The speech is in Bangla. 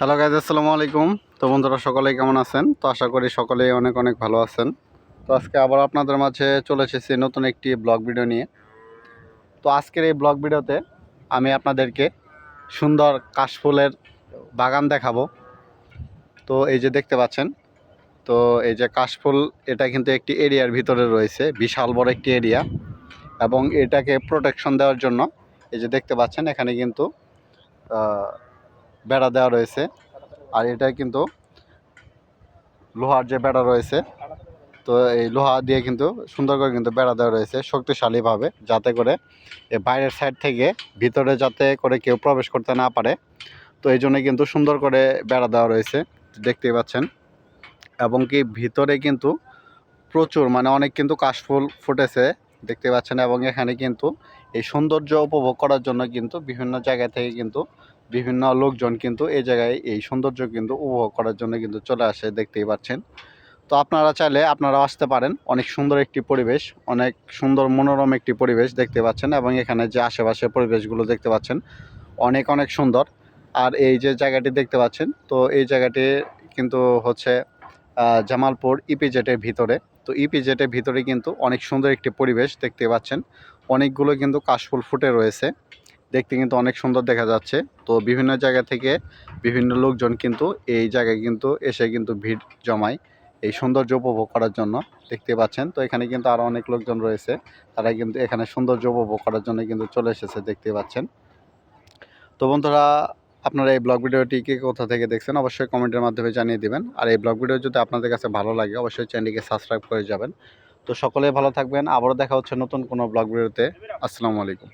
হ্যালো গাইজ আসসালামু আলাইকুম। তো বন্ধুরা, সকলেই কেমন আছেন? তো আশা করি সকলেই অনেক অনেক ভালো আছেন। তো আজকে আবার আপনাদের মাঝে চলে এসেছি নতুন একটি ব্লগ ভিডিও নিয়ে। তো আজকের এই ব্লগ ভিডিওতে আমি আপনাদেরকে সুন্দর কাশফুলের বাগান দেখাবো। তো এই যে দেখতে পাচ্ছেন, তো এই যে কাশফুল, এটা কিন্তু একটি এরিয়ার ভিতরে রয়েছে, বিশাল বড় একটি এরিয়া। এবং এটাকে প্রোটেকশন দেওয়ার জন্য এই যে দেখতে পাচ্ছেন, এখানে কিন্তু বেড়া দেওয়া রয়েছে। আর এটা কিন্তু লোহার যে বেড়া রয়েছে, তো এই লোহা দিয়ে কিন্তু সুন্দর করে কিন্তু বেড়া দেওয়া রয়েছে শক্তিশালীভাবে, যাতে করে বাইরের সাইড থেকে ভিতরে যাতে করে কেউ প্রবেশ করতে না পারে। তো এই জন্য কিন্তু সুন্দর করে বেড়া দেওয়া রয়েছে, দেখতেই পাচ্ছেন। এবং কি ভিতরে কিন্তু প্রচুর মানে অনেক কিন্তু কাশফুল ফুটেছে, দেখতে পাচ্ছেন। এবং এখানে কিন্তু এই সৌন্দর্য উপভোগ করার জন্য কিন্তু বিভিন্ন জায়গা থেকে কিন্তু বিভিন্ন লোকজন কিন্তু এই জায়গায় এই সৌন্দর্য কিন্তু উপভোগ করার জন্য কিন্তু চলে আসে, দেখতেই পাচ্ছেন। তো আপনারা চাইলে আপনারা আসতে পারেন। অনেক সুন্দর একটি পরিবেশ, অনেক সুন্দর মনোরম একটি পরিবেশ দেখতে পাচ্ছেন এবং এখানে যে আশেপাশে পরিবেশগুলো দেখতে পাচ্ছেন, অনেক অনেক সুন্দর। আর এই যে জায়গাটি দেখতে পাচ্ছেন, তো এই জায়গাটি কিন্তু হচ্ছে জামালপুর ইপিজেটের ভিতরে। তো ইপিজেটের ভিতরে কিন্তু অনেক সুন্দর একটি পরিবেশ দেখতে পাচ্ছেন। অনেকগুলো কিন্তু কাশফুল ফুটে রয়েছে। দেখতে কিন্তু অনেক সুন্দর দেখা যাচ্ছে। তো বিভিন্ন জায়গা থেকে বিভিন্ন লোকজন কিন্তু এই জায়গায় কিন্তু এসে কিন্তু ভিড় জমায় এই সৌন্দর্য উপভোগ করার জন্য দেখতে পাচ্ছেন। তো এখানে কিন্তু আরও অনেক লোকজন রয়েছে, তারা কিন্তু এখানে সৌন্দর্য উপভোগ করার জন্য কিন্তু চলে এসেছে দেখতে পাচ্ছেন। তো বন্ধুরা, আপনারা এই ব্লগ ভিডিওটি কে কোথা থেকে দেখছেন অবশ্যই কমেন্টের মাধ্যমে জানিয়ে দিবেন। আর এই ব্লগ ভিডিও যদি আপনাদের কাছে ভালো লাগে, অবশ্যই চ্যানেলটিকে সাবস্ক্রাইব করে যাবেন। তো সকলে ভালো থাকবেন, আবারও দেখা হচ্ছে নতুন কোনো ব্লগ ভিডিওতে। আসসালামু আলাইকুম।